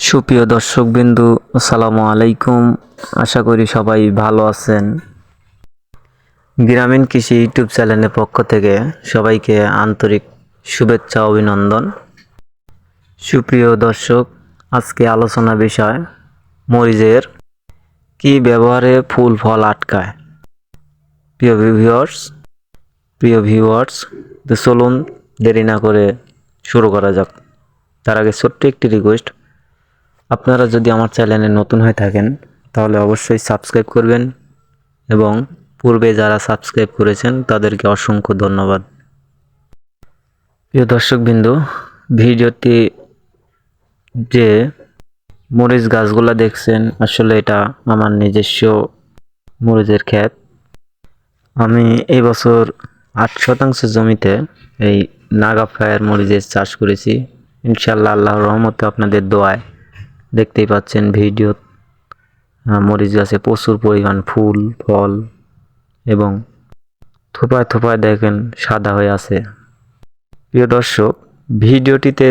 সুপ্রিয় দর্শকবিন্দু, আসসালামু আলাইকুম। আশা করি সবাই ভালো আছেন। গ্রামীণ কৃষি ইউটিউব চ্যানেলের পক্ষ থেকে সবাইকে আন্তরিক শুভেচ্ছা, অভিনন্দন। সুপ্রিয় দর্শক, আজকে আলোচনা বিষয় মরিচের কি ব্যবহারে ফুল ফল আটকায়। প্রিয় ভিউয়ার্স প্রিয় ভিউয়ার্স চলুন দেরি না করে শুরু করা যাক। তার আগে ছোট্ট একটি রিকোয়েস্ট আপনারা যদি আমার চ্যানেলে নতুন হয়ে থাকেন, তাহলে অবশ্যই সাবস্ক্রাইব করবেন এবং পূর্বে যারা সাবস্ক্রাইব করেছেন, তাদেরকে অসংখ্য ধন্যবাদ। প্রিয় দর্শকবৃন্দ, ভিডিওটি যে মরিচ গাছগুলো দেখছেন, আসলে এটা আমার নিজস্ব মরিচের ক্ষেত। আমি এই বছর আট শতাংশ জমিতে এই নাগা ফায়ার মরিচের চাষ করেছি। ইনশাল্লাহ আল্লাহর রহমতে আপনাদের দোয়ায় দেখতেই পাচ্ছেন ভিডিও। মরিচ গাছে প্রচুর পরিমাণ ফুল, ফল এবং থোপায় থোপায় দেখেন সাদা হয়ে আছে। প্রিয় দর্শক, ভিডিওটিতে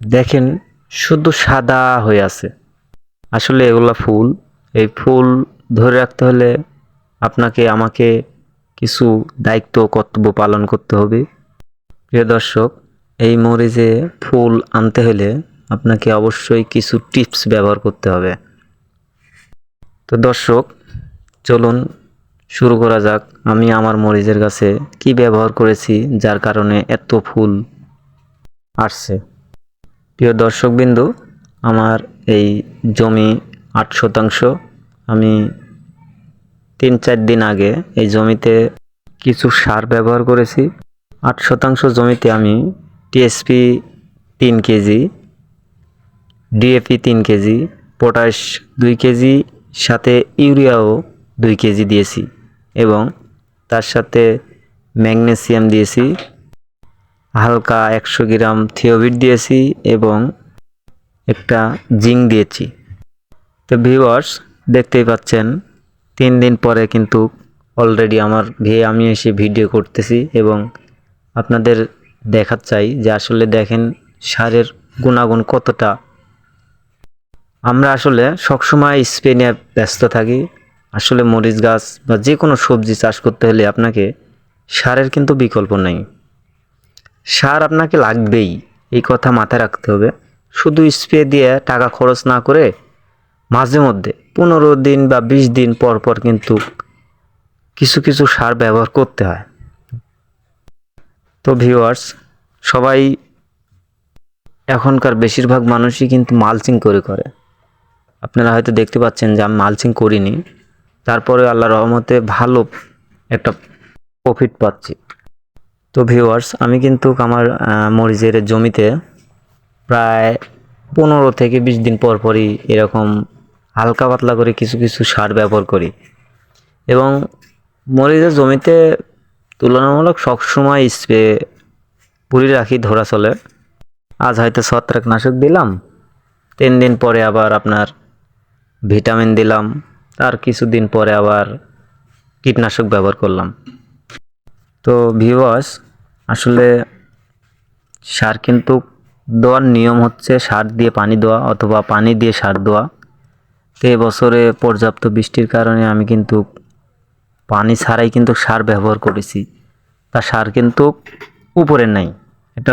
দেখেন শুধু সাদা হয়ে আছে। আসলে এগুলা ফুল, এই ফুল ধরে রাখতে হলে আপনাকে, আমাকে কিছু দায়িত্ব, কর্তব্য পালন করতে হবে। প্রিয় দর্শক, এই মরিচে ফুল আনতে হলে আপনাকে অবশ্যই কিছু টিপস ব্যবহার করতে হবে। তো দর্শক, চলুন শুরু করা যাক। আমি আমার মরিচের গাছে কি ব্যবহার করেছি, যার কারণে এত ফুল আসছে। প্রিয় দর্শকবিন্দু, আমার এই জমি আট শতাংশ। আমি তিন চার দিন আগে এই জমিতে কিছু সার ব্যবহার করেছি। আট শতাংশ জমিতে আমি টিএসপি তিন কেজি ডিএপি তিন কেজি পটাশ দুই কেজি, সাথে ইউরিয়াও দুই কেজি দিয়েছি এবং তার সাথে ম্যাগনেসিয়াম দিয়েছি, হালকা একশো গ্রাম থিওবিট দিয়েছি এবং একটা জিঙ্ক দিয়েছি। তো ভিউয়ার্স দেখতেই পাচ্ছেন, তিন দিন পরে কিন্তু অলরেডি আমার ভি আমি এসে ভিডিও করতেছি এবং আপনাদের দেখা চাই যে আসলে দেখেন সারের গুণাগুণ কতটা। আমরা আসলে সবসময় স্প্রে নিয়ে ব্যস্ত থাকি। আসলে মরিচ গাছ বা যে কোনো সবজি চাষ করতে হলে আপনাকে সারের কিন্তু বিকল্প নেই। সার আপনাকে লাগবেই, এই কথা মাথায় রাখতে হবে। শুধু স্প্রে দিয়ে টাকা খরচ না করে মাঝে মধ্যে পনেরো দিন বা বিশ দিন পর পর কিন্তু কিছু কিছু সার ব্যবহার করতে হয়। তো ভিউয়ার্স, সবাই এখনকার বেশিরভাগ মানুষই কিন্তু মালচিং করে করে। আপনারা হয়তো দেখতে পাচ্ছেন যে আমি মালচিং করিনি। তারপরে আল্লাহ রহমতে ভালো একটা প্রফিট পাচ্ছি। তো ভিউয়ার্স আমি কিন্তু আমার মরিচের জমিতে প্রায় পনেরো থেকে বিশ দিন পর পরই এরকম হালকা পাতলা করে কিছু কিছু সার ব্যবহার করি। এবং মরিচের জমিতে তুলনামূলক সবসময় স্প্রে পুরি রাখি, ধরা চলে। আজ হয়তো ছত্রাকনাশক দিলাম, তিন দিন পরে আবার আপনার ভিটামিন দিলাম তার কিছুদিন পরে আবার কীটনাশক ব্যবহার করলাম। তো ভিওয়াস আসলে সার কিন্তু দেওয়ার নিয়ম হচ্ছে সার দিয়ে পানি দেওয়া অথবা পানি দিয়ে সার দেওয়া। তো এবছরে পর্যাপ্ত বৃষ্টির কারণে আমি কিন্তু পানি ছাড়াই কিন্তু সার ব্যবহার করেছি। তা সার কিন্তু উপরে নাই, এটা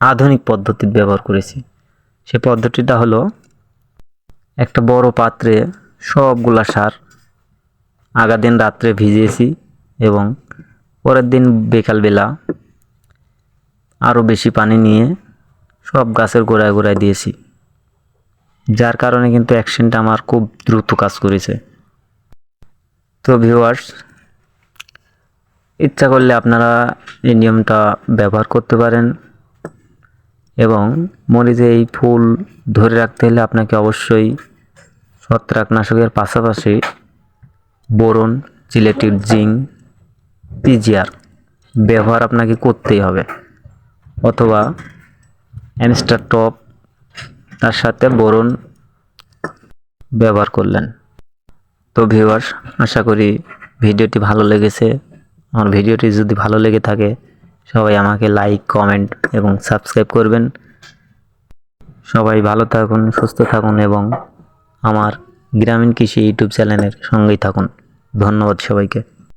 আধুনিক পদ্ধতি ব্যবহার করেছি। সে পদ্ধতিটা হলো একটা বড় পাত্রে সবগুলা সার আগা দিন রাত্রে ভিজিয়েছি এবং পরের দিন বিকালবেলা আরও বেশি পানি নিয়ে সব গাছের গোড়ায় গোড়ায় দিয়েছি। যার কারণে কিন্তু অ্যাকশনটা আমার খুব দ্রুত কাজ করেছে। তো ভিউয়ার্স, ইচ্ছা করলে আপনারা এই নিয়মটা ব্যবহার করতে পারেন। এবং মরিচে এই ফুল ধরে রাখতে হলে আপনাকে অবশ্যই ছত্রাকনাশকের পাশাপাশি বোরন, জিলেটিভ জিঙ্ক, পিজিআর ব্যবহার আপনাকে করতেই হবে। অথবা অ্যামস্টার টপ, তার সাথে বোরন ব্যবহার করলেন। তো ভিউয়ার্স আশা করি ভিডিওটি ভালো লেগেছে। আমার ভিডিওটি যদি ভালো লেগে থাকে সবাই আমাকে লাইক কমেন্ট এবং সাবস্ক্রাইব করবেন। সবাই ভালো থাকুন, সুস্থ থাকুন এবং আমার গ্রামীণ কৃষি ইউটিউব চ্যানেলের সঙ্গেই থাকুন। ধন্যবাদ সবাইকে।